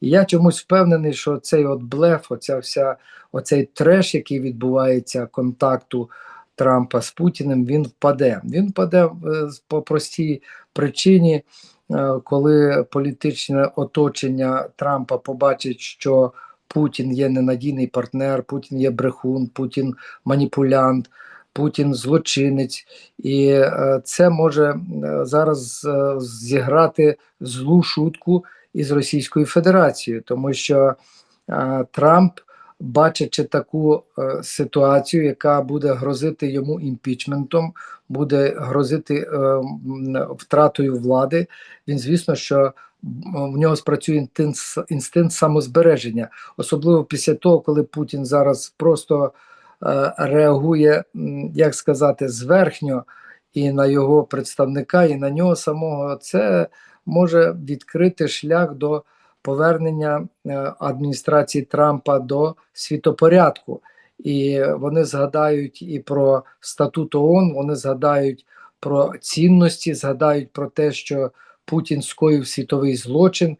І я чомусь впевнений, що цей от блеф, оця вся, оцей треш, який відбувається контакту Трампа з Путіним, він впаде. Він впаде е, по простій причині, е, коли політичне оточення Трампа побачить, що Путін є ненадійний партнер, Путін є брехун, Путін маніпулянт, Путін злочинець, і е, це може зараз зіграти злу шутку із Російською Федерацією, тому що е, Трамп, бачачи таку е, ситуацію, яка буде грозити йому імпічментом, буде грозити е, втратою влади, він звісно, що в нього спрацює інстинкт, самозбереження, особливо після того, коли Путін зараз просто е, реагує, як сказати, зверхньо і на його представника, і на нього самого, це може відкрити шлях до повернення е, адміністрації Трампа до світопорядку. І вони згадають і про статут ООН, вони згадають про цінності, згадають про те, що Путін скоїв світовий злочин,